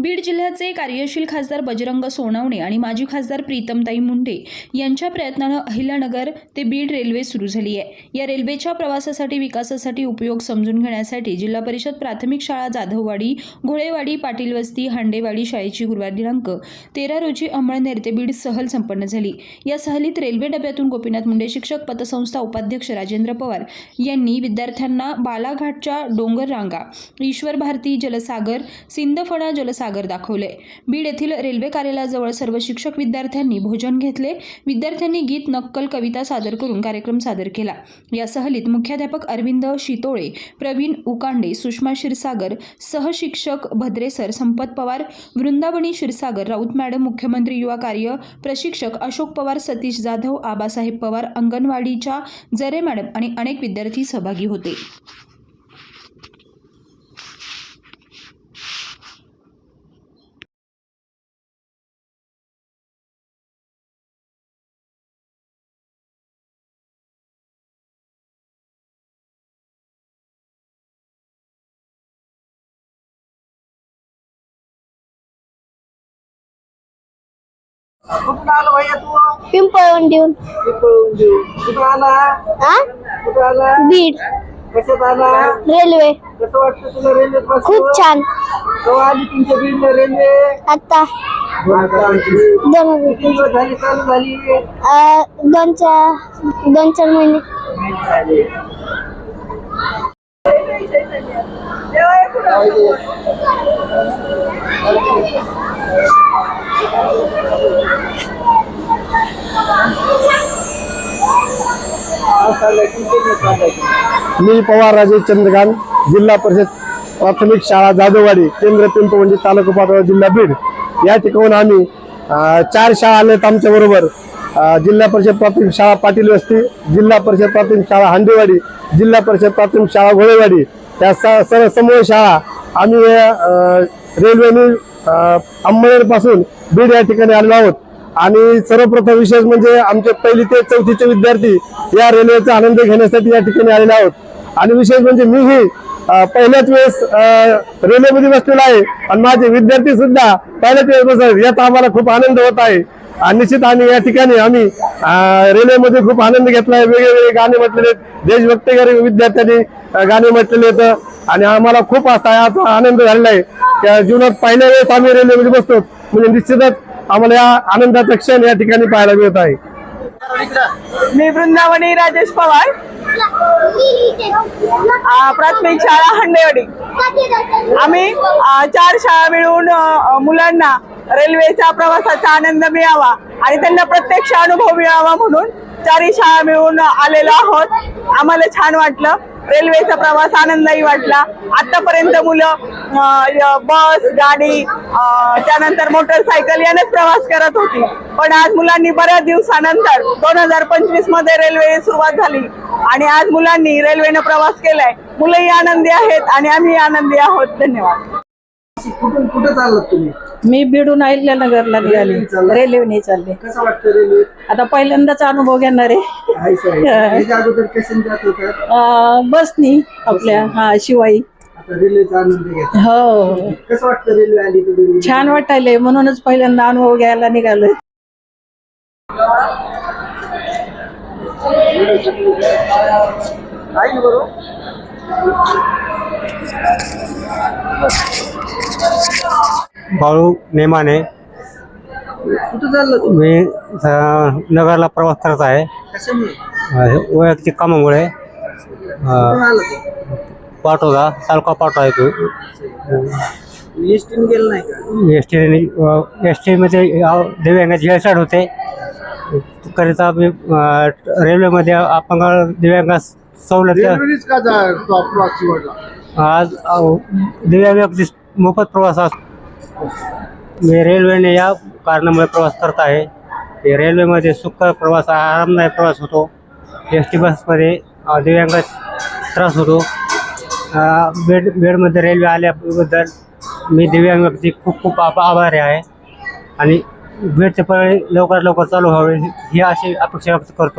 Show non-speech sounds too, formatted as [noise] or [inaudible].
बीड जिल्ह्याचे कार्यशील खासदार बजरंग सोनवणे आणि माजी खासदार प्रीतमताई मुंडे यांच्या प्रयत्नानं अहिल्यानगर ते बीड रेल्वे सुरू झाली आहे. या रेल्वेच्या प्रवासासाठी विकासासाठी उपयोग समजून घेण्यासाठी जिल्हा परिषद प्राथमिक शाळा जाधववाडी घोळेवाडी पाटील वस्ती हांडेवाडी शाळेची गुरुवार दिनांक तेरा रोजी अंमळनेर ते बीड सहल संपन्न झाली. या सहलीत रेल्वे डब्यातून गोपीनाथ मुंडे शिक्षक पतसंस्था उपाध्यक्ष राजेंद्र पवार यांनी विद्यार्थ्यांना बालाघाटच्या डोंगर रांगा ईश्वर भारती जलसागर सिंदफणा जलसागर दाखवले. बीड येथील रेल्वे कार्यालयाजवळ सर्व शिक्षक विद्यार्थ्यांनी भोजन घेतले. विद्यार्थ्यांनी गीत नक्कल कविता सादर करून कार्यक्रम सादर केला. या सहलीत मुख्याध्यापक अरविंद शितोळे प्रवीण उकांडे सुषमा क्षीरसागर सहशिक्षक भद्रेसर संपत पवार वृंदावनी क्षीरसागर राऊत मॅडम मुख्यमंत्री युवा कार्य प्रशिक्षक अशोक पवार सतीश जाधव आबासाहेब पवार अंगणवाडीच्या जरे मॅडम आणि अनेक विद्यार्थी सहभागी होते. कुठून आला भैया तू पिंपळवून देऊन पिंपळून देऊ कुठून आला आ कुठं आला बीड कशात आला रेल्वे कसं वाटतं तुला रेल्वेत बसून खूप छान केव्हा आली तुमच्या बीडला रेल्वे आता किती दोन दिवस झाली चालू झाली आ, दोन चार दोन चार महिने मी पवार राजे चंद्रकांत जिल्हा परिषद प्राथमिक शाळा जाधववाडी केंद्र पिंपवंडी तालुका पाटोदा जिल्हा बीड. या ठिकाणून आम्ही चार शाळा आलेत आमच्या बरोबर. जिल्हा परिषद प्राथमिक शाळा पाटील वस्ती जिल्हा परिषद प्राथमिक शाळा हांडेवाडी जिल्हा परिषद प्राथमिक शाळा घोडेवाडी. या स- सर्व समूह शाळा आम्ही रेल्वेने अंबळनेरपासून बीड या ठिकाणी आलेलो आहोत. आणि सर्वप्रथम विशेष म्हणजे आमचे पहिली ते चौथीचे विद्यार्थी या रेल्वेचा आनंद घेण्यासाठी या ठिकाणी आलेले आहोत. आणि विशेष म्हणजे मीही पहिल्याच वेळेस रेल्वेमध्ये बसलेला आहे. आणि माझे विद्यार्थी सुद्धा पहिल्याच वेळेस बसत याचा आम्हाला खूप आनंद होत आहे. आणि निश्चित आम्ही या ठिकाणी आम्ही रेल्वेमध्ये खूप आनंद घेतला आहे. वेगवेगळे गाणे म्हटलेले आहेत. विद्यार्थ्यांनी गाणे म्हटलेले आहेत. आणि आम्हाला खूप असा याचा आनंद झालेला आहे. त्या जीवनात पहिल्या वेळेस आम्ही रेल्वेमध्ये बसतो म्हणजे निश्चितच आम्हाला या आनंदाचं क्षण या ठिकाणी पाहायला मिळत आहे. मी वृंदावनी राजेश पवार. प्राथमिक शाळा हंडेवाडी. आम्ही चार शाळा मिळून मुलांना रेल्वेच्या प्रवासाचा आनंद मिळावा आणि त्यांना प्रत्यक्ष अनुभव मिळावा म्हणून चारही शाळा मिळून आलेलो आहोत. आम्हाला छान वाटलं. रेल्वेचा प्रवास आनंदही वाटला. आतापर्यंत मुलं बस गाडी त्यानंतर मोटरसायकल यानेच प्रवास करत होती. पण आज मुलांनी बऱ्याच दिवसानंतर दोन हजार पंचवीसमध्ये रेल्वे सुरुवात झाली. आणि आज मुलांनी रेल्वेनं प्रवास केलाय. मुलंही आनंदी आहेत आणि आम्ही आनंदी आहोत. धन्यवाद. कुठून कुठं चाललात तुम्ही? मी बिडून अहिल्यानगरला निघाली. रेल्वेने चालले. कसं वाटतं रेल्वेत आता पहिल्यांदाच अनुभव घेणार आहे. आहे सर. [laughs] याच्या अगोदर कशाने जात होतात अं, बसनी आपल्या हा शिवाई. आता रेल्वेचा आनंद घेत हो. कसं वाटतं रेल्वे आली बीड छान वाटायलंय. म्हणूनच पहिल्यांदा अनुभव घ्यायला निघालोय. आहे ना बरोबर बाळू नेमाने कुठं चाललं मी अ, नगरला प्रवास करत आहे. अ, वैयक्तिक कामामुळे कुठून आलं तू? तालुका पाठवा आहे तो एसटीने गेलं नाही का? एस टी एस टीमध्ये दिव्यांगाची हेळसाड होते. करिता अ, रेल्वेमध्ये अपंग दिव्यांगास सवलत रेल्वेनेच का जा तो प्रवास निवडला आज अ, दिव्यांगाची मोफत प्रवास असतो मी रेल्वेने या कारणामुळे प्रवास करत आहे. रेल्वेमध्ये सुखकर प्रवास आरामदायक प्रवास होतो. एस टी बसमध्ये अ, दिव्यांगास त्रास होतो. अ, बेड बेडमध्ये रेल्वे आल्याबद्दल मी दिव्यांगाची खूप खूप आभा आभारी आहे. आणि भेटते पण लवकरात लवकर चालू व्हावे ही अशी अपेक्षा व्यक्त करतो.